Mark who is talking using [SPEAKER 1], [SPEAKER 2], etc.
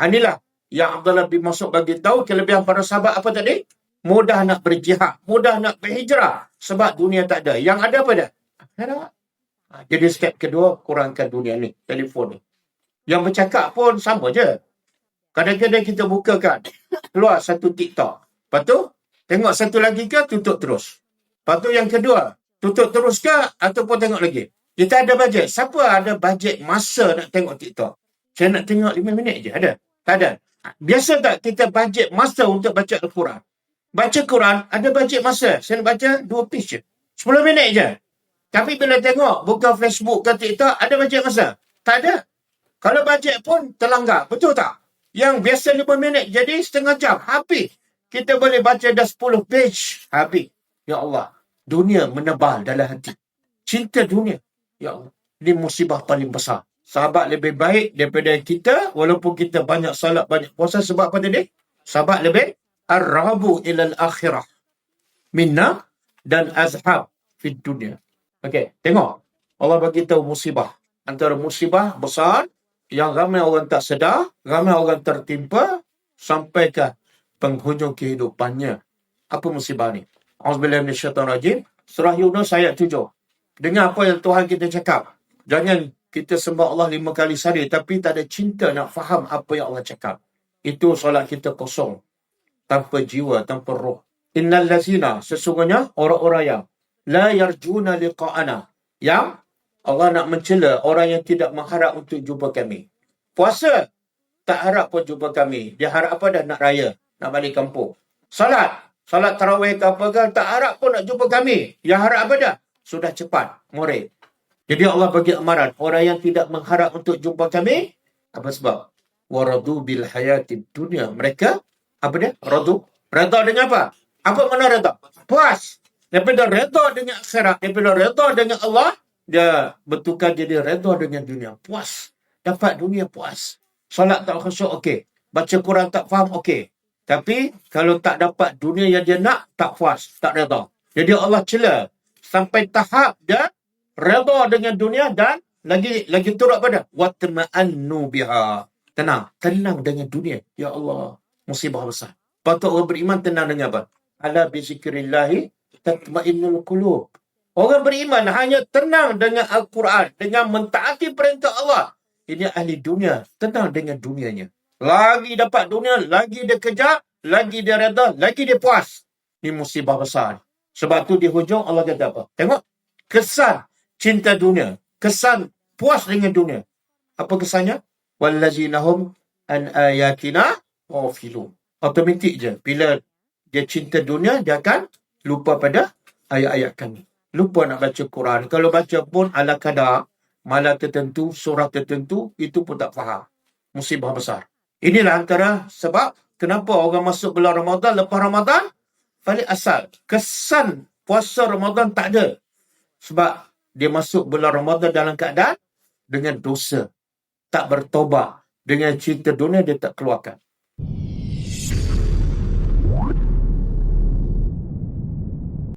[SPEAKER 1] Inilah yang Abdullah bin Mas'ud bagi tahu kelebihan para sahabat apa tadi? Mudah nak berjihad, mudah nak berhijrah sebab dunia tak ada. Yang ada apa dah? Jadi step kedua kurangkan dunia ni, telefon ni. Yang bercakap pun sama je. Kadang-kadang kita bukakan keluar satu TikTok. Lepas tu tengok satu lagi ke tutup terus. Lepas tu yang kedua, tutup terus ke ataupun tengok lagi. Kita ada bajet. Siapa ada bajet masa nak tengok TikTok? Saya nak tengok 5 minit je. Ada? Tak ada. Biasa tak kita bajet masa untuk baca Al-Quran? Baca Quran, ada bajet masa. Saya nak baca 2 page je. 10 minit je. Tapi bila tengok buka Facebook ke TikTok, ada bajet masa? Tak ada. Kalau bajet pun terlanggar. Betul tak? Yang biasa 5 minit jadi setengah jam. Habis. Kita boleh baca dah 10 page. Habis. Ya Allah. Dunia menebal dalam hati. Cinta dunia. Ya Allah. Ini musibah paling besar. Sahabat lebih baik daripada kita walaupun kita banyak salat, banyak puasa. Sebab apa tadi? Sahabat lebih ar-rabu ilal akhirah. Minna dan azhab fit dunia. Okey, tengok. Allah bagi tahu musibah. Antara musibah besar yang ramai orang tak sedar, ramai orang tertimpa sampai ke penghujung kehidupannya. Apa musibah ni? Auzubillahi minasyaitanirrajim. Surah Yunus ayat 7. Dengar apa yang Tuhan kita cakap. Jangan kita sembah Allah lima kali sehari tapi tak ada cinta nak faham apa yang Allah cakap. Itu solat kita kosong. Tanpa jiwa, tanpa roh. Innal lazina, sesungguhnya orang-orang yang la yarjuna liqa'ana. Yang Allah nak mencela orang yang tidak mengharap untuk jumpa kami. Puasa, tak harap pun jumpa kami. Dia harap apa dah? Nak raya, nak balik kampung. Salat, salat tarawih ke apa ke, tak harap pun nak jumpa kami. Dia harap apa dah? Sudah cepat, murid. Jadi Allah bagi amaran, orang yang tidak mengharap untuk jumpa kami, apa sebab? Waradu bil hayati dunia. Mereka, apa dia? Radu. Reda dengan apa? Apa mana reda? Puas. Daripada reda dengan akhirat, daripada reda dengan Allah, dia bertukar jadi reda dengan dunia. Puas. Dapat dunia puas. Solat tak khusyuk, okey. Baca Quran tak faham, okey. Tapi kalau tak dapat dunia yang dia nak, tak puas, tak reda. Jadi Allah cela sampai tahap dia reda dengan dunia dan lagi lagi turut pada watma'annu biha. Tenang, tenang dengan dunia. Ya Allah, musibah besar. Patut orang beriman tenang dengan apa? Ala bi zikrillahi tatma'innul qulub. Orang beriman hanya tenang dengan Al-Quran, dengan mentaati perintah Allah. Ini ahli dunia, tenang dengan dunianya. Lagi dapat dunia, lagi dia kejar, lagi dia reda, lagi dia puas. Ini musibah besar. Sebab tu di hujung Allah kata apa? Tengok. Kesan cinta dunia. Kesan puas dengan dunia. Apa kesannya? Wallazinahum an ayatina ghafilun. Automatik je. Bila dia cinta dunia, dia akan lupa pada ayat-ayat kami. Lupa nak baca Quran. Kalau baca pun ala kadar, malam tertentu, surah tertentu, itu pun tak faham. Musibah besar. Inilah antara sebab kenapa orang masuk bulan Ramadan, lepas Ramadan, balik asal. Kesan puasa Ramadan tak ada. Sebab dia masuk bulan Ramadan dalam keadaan dengan dosa. Tak bertobat. Dengan cinta dunia dia tak keluarkan.